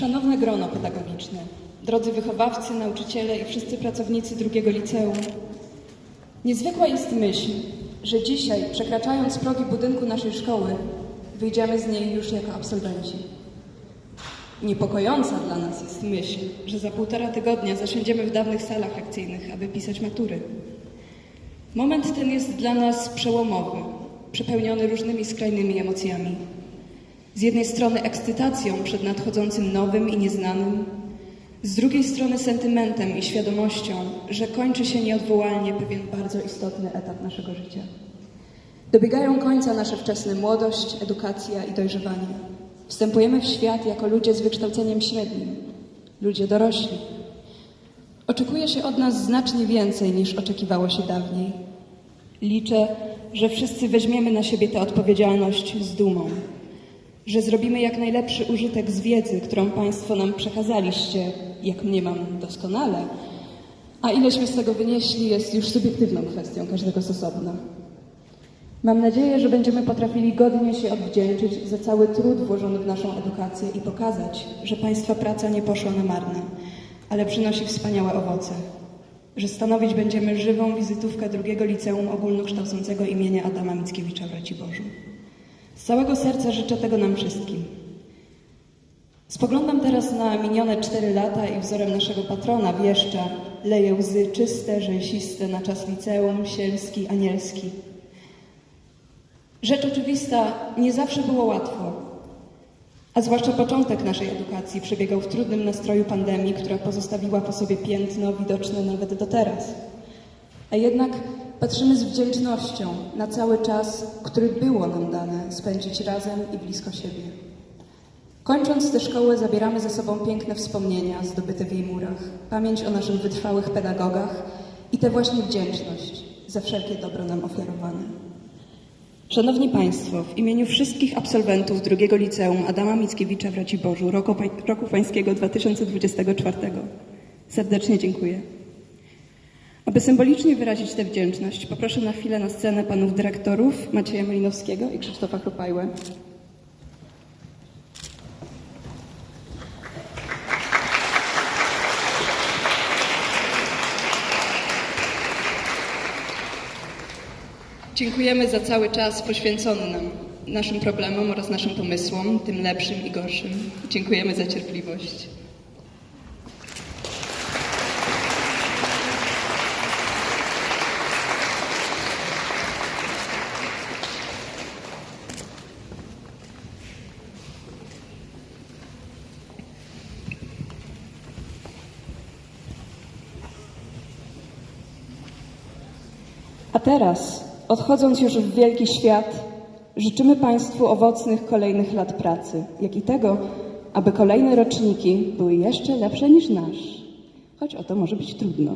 Szanowne grono pedagogiczne, drodzy wychowawcy, nauczyciele i wszyscy pracownicy drugiego liceum. Niezwykła jest myśl, że dzisiaj, przekraczając progi budynku naszej szkoły, wyjdziemy z niej już jako absolwenci. Niepokojąca dla nas jest myśl, że za półtora tygodnia zasiądziemy w dawnych salach lekcyjnych, aby pisać matury. Moment ten jest dla nas przełomowy, przepełniony różnymi skrajnymi emocjami. Z jednej strony ekscytacją przed nadchodzącym nowym i nieznanym, z drugiej strony sentymentem i świadomością, że kończy się nieodwołalnie pewien bardzo istotny etap naszego życia. Dobiegają końca nasze wczesne młodość, edukacja i dojrzewanie. Wstępujemy w świat jako ludzie z wykształceniem średnim, ludzie dorośli. Oczekuje się od nas znacznie więcej niż oczekiwało się dawniej. Liczę, że wszyscy weźmiemy na siebie tę odpowiedzialność z dumą, że zrobimy jak najlepszy użytek z wiedzy, którą Państwo nam przekazaliście, jak mniemam doskonale, a ileśmy z tego wynieśli jest już subiektywną kwestią każdego z osobna. Mam nadzieję, że będziemy potrafili godnie się odwdzięczyć za cały trud włożony w naszą edukację i pokazać, że Państwa praca nie poszła na marne, ale przynosi wspaniałe owoce. Że stanowić będziemy żywą wizytówkę drugiego liceum ogólnokształcącego imienia Adama Mickiewicza w Raciborzu. Całego serca życzę tego nam wszystkim. Spoglądam teraz na minione cztery lata i wzorem naszego patrona, wieszcza, leję łzy czyste, rzęsiste na czas liceum, sielski, anielski. Rzecz oczywista, nie zawsze było łatwo, a zwłaszcza początek naszej edukacji przebiegał w trudnym nastroju pandemii, która pozostawiła po sobie piętno widoczne nawet do teraz. A jednak patrzymy z wdzięcznością na cały czas, który było nam dane spędzić razem i blisko siebie. Kończąc tę szkołę, zabieramy ze sobą piękne wspomnienia zdobyte w jej murach, pamięć o naszych wytrwałych pedagogach i tę właśnie wdzięczność za wszelkie dobro nam ofiarowane. Szanowni Państwo, w imieniu wszystkich absolwentów drugiego liceum Adama Mickiewicza w Raciborzu roku, roku Pańskiego 2024 serdecznie dziękuję. Aby symbolicznie wyrazić tę wdzięczność, poproszę na chwilę na scenę panów dyrektorów Macieja Malinowskiego i Krzysztofa Kropajłę. Dziękujemy za cały czas poświęcony nam, naszym problemom oraz naszym pomysłom, tym lepszym i gorszym. Dziękujemy za cierpliwość. A teraz, odchodząc już w wielki świat, życzymy Państwu owocnych kolejnych lat pracy, jak i tego, aby kolejne roczniki były jeszcze lepsze niż nasz, choć o to może być trudno.